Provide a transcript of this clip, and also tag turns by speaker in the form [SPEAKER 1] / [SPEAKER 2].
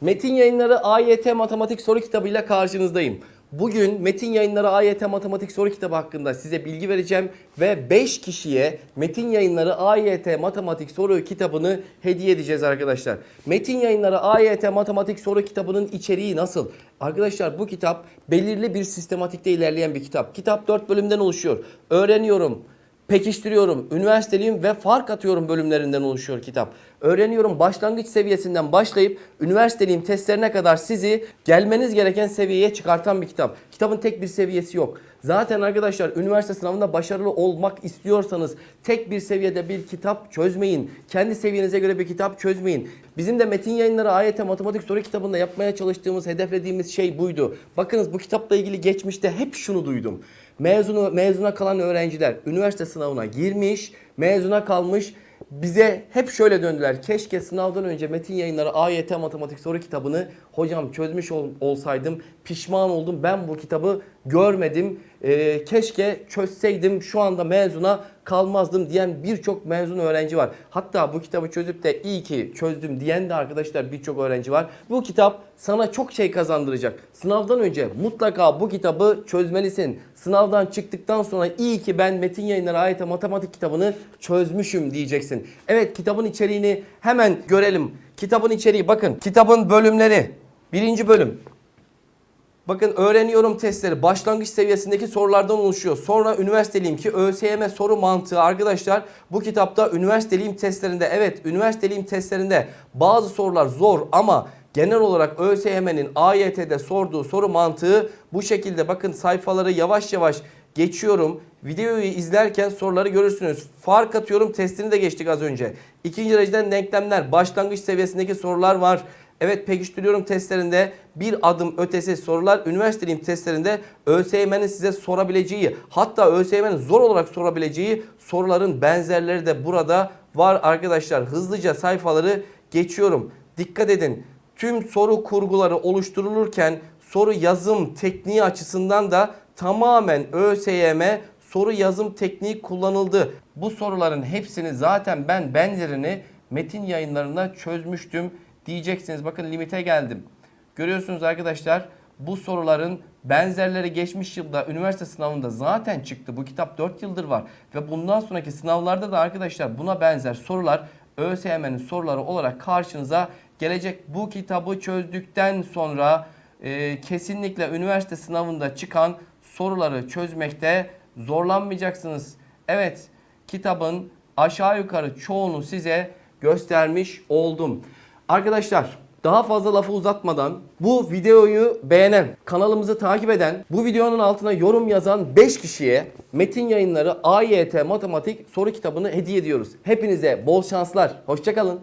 [SPEAKER 1] Metin Yayınları AYT Matematik Soru Kitabıyla karşınızdayım. Bugün Metin Yayınları AYT Matematik Soru Kitabı hakkında size bilgi vereceğim ve 5 kişiye Metin Yayınları AYT Matematik Soru Kitabını hediye edeceğiz arkadaşlar. Metin Yayınları AYT Matematik Soru Kitabının içeriği nasıl? Arkadaşlar bu kitap belirli bir sistematikte ilerleyen bir kitap. Kitap 4 bölümden oluşuyor. Öğreniyorum, pekiştiriyorum, üniversiteliyim ve fark atıyorum bölümlerinden oluşuyor kitap. Öğreniyorum başlangıç seviyesinden başlayıp üniversiteliyim testlerine kadar sizi gelmeniz gereken seviyeye çıkartan bir kitap. Kitabın tek bir seviyesi yok. Zaten arkadaşlar üniversite sınavında başarılı olmak istiyorsanız tek bir seviyede bir kitap çözmeyin. Kendi seviyenize göre bir kitap çözmeyin. Bizim de Metin Yayınları AYT Matematik Soru Kitabı'nda yapmaya çalıştığımız, hedeflediğimiz şey buydu. Bakınız bu kitapla ilgili geçmişte hep şunu duydum. Mezunu, mezuna kalan öğrenciler üniversite sınavına girmiş, mezuna kalmış. Bize hep şöyle döndüler. Keşke sınavdan önce Metin Yayınları AYT Matematik Soru Kitabını hocam çözmüş ol- olsaydım. Pişman oldum. Ben bu kitabı görmedim. Ee, keşke çözseydim şu anda mezuna kalmazdım diyen birçok mezun öğrenci var. Hatta bu kitabı çözüp de iyi ki çözdüm diyen de arkadaşlar birçok öğrenci var. Bu kitap sana çok şey kazandıracak. Sınavdan önce mutlaka bu kitabı çözmelisin. Sınavdan çıktıktan sonra iyi ki ben Metin Yayınları AYT Matematik kitabını çözmüşüm diyeceksin. Evet kitabın içeriğini hemen görelim. Kitabın içeriği bakın. Kitabın bölümleri. Birinci bölüm. Bakın öğreniyorum testleri başlangıç seviyesindeki sorulardan oluşuyor. Sonra üniversiteliyim ki ÖSYM soru mantığı arkadaşlar bu kitapta üniversiteliyim testlerinde evet üniversiteliyim testlerinde bazı sorular zor ama genel olarak ÖSYM'nin AYT'de sorduğu soru mantığı bu şekilde bakın sayfaları yavaş yavaş geçiyorum. Videoyu izlerken soruları görürsünüz. Fark atıyorum testini de geçtik az önce. İkinci dereceden denklemler başlangıç seviyesindeki sorular var. Evet pekiştiriyorum testlerinde bir adım ötesi sorular üniversiteliyim testlerinde ÖSYM'nin size sorabileceği hatta ÖSYM'nin zor olarak sorabileceği soruların benzerleri de burada var arkadaşlar. Hızlıca sayfaları geçiyorum. Dikkat edin tüm soru kurguları oluşturulurken soru yazım tekniği açısından da tamamen ÖSYM soru yazım tekniği kullanıldı. Bu soruların hepsini zaten ben benzerini metin yayınlarında çözmüştüm diyeceksiniz. Bakın limite geldim. Görüyorsunuz arkadaşlar bu soruların benzerleri geçmiş yılda üniversite sınavında zaten çıktı. Bu kitap 4 yıldır var ve bundan sonraki sınavlarda da arkadaşlar buna benzer sorular ÖSYM'nin soruları olarak karşınıza gelecek. Bu kitabı çözdükten sonra e, kesinlikle üniversite sınavında çıkan soruları çözmekte zorlanmayacaksınız. Evet kitabın aşağı yukarı çoğunu size göstermiş oldum. Arkadaşlar daha fazla lafı uzatmadan bu videoyu beğenen, kanalımızı takip eden, bu videonun altına yorum yazan 5 kişiye Metin Yayınları AYT Matematik soru kitabını hediye ediyoruz. Hepinize bol şanslar. Hoşçakalın.